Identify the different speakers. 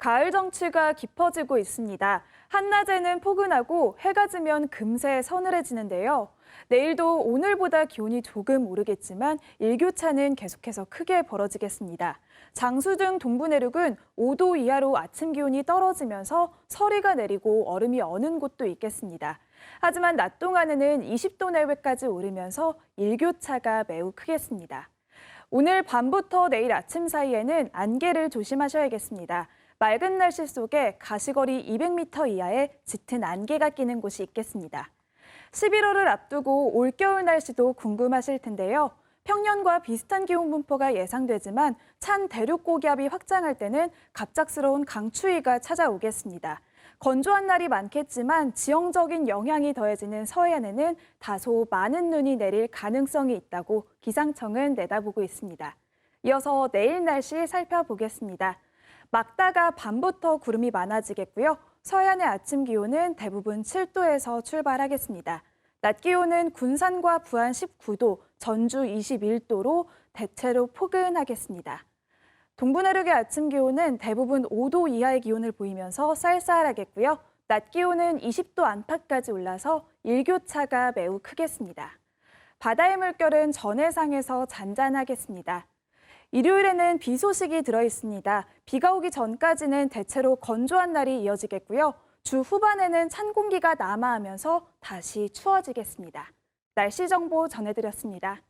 Speaker 1: 가을 정취가 깊어지고 있습니다. 한낮에는 포근하고 해가 지면 금세 서늘해지는데요. 내일도 오늘보다 기온이 조금 오르겠지만 일교차는 계속해서 크게 벌어지겠습니다. 장수 등 동부 내륙은 5도 이하로 아침 기온이 떨어지면서 서리가 내리고 얼음이 어는 곳도 있겠습니다. 하지만 낮 동안에는 20도 내외까지 오르면서 일교차가 매우 크겠습니다. 오늘 밤부터 내일 아침 사이에는 안개를 조심하셔야겠습니다. 맑은 날씨 속에 가시거리 200m 이하의 짙은 안개가 끼는 곳이 있겠습니다. 11월을 앞두고 올겨울 날씨도 궁금하실 텐데요. 평년과 비슷한 기온 분포가 예상되지만 찬 대륙 고기압이 확장할 때는 갑작스러운 강추위가 찾아오겠습니다. 건조한 날이 많겠지만 지형적인 영향이 더해지는 서해안에는 다소 많은 눈이 내릴 가능성이 있다고 기상청은 내다보고 있습니다. 이어서 내일 날씨 살펴보겠습니다. 막다가 밤부터 구름이 많아지겠고요. 서해안의 아침 기온은 대부분 7도에서 출발하겠습니다. 낮 기온은 군산과 부안 19도, 전주 21도로 대체로 포근하겠습니다. 동부 내륙의 아침 기온은 대부분 5도 이하의 기온을 보이면서 쌀쌀하겠고요. 낮 기온은 20도 안팎까지 올라서 일교차가 매우 크겠습니다. 바다의 물결은 전해상에서 잔잔하겠습니다. 일요일에는 비 소식이 들어 있습니다. 비가 오기 전까지는 대체로 건조한 날이 이어지겠고요. 주 후반에는 찬 공기가 남하하면서 다시 추워지겠습니다. 날씨 정보 전해드렸습니다.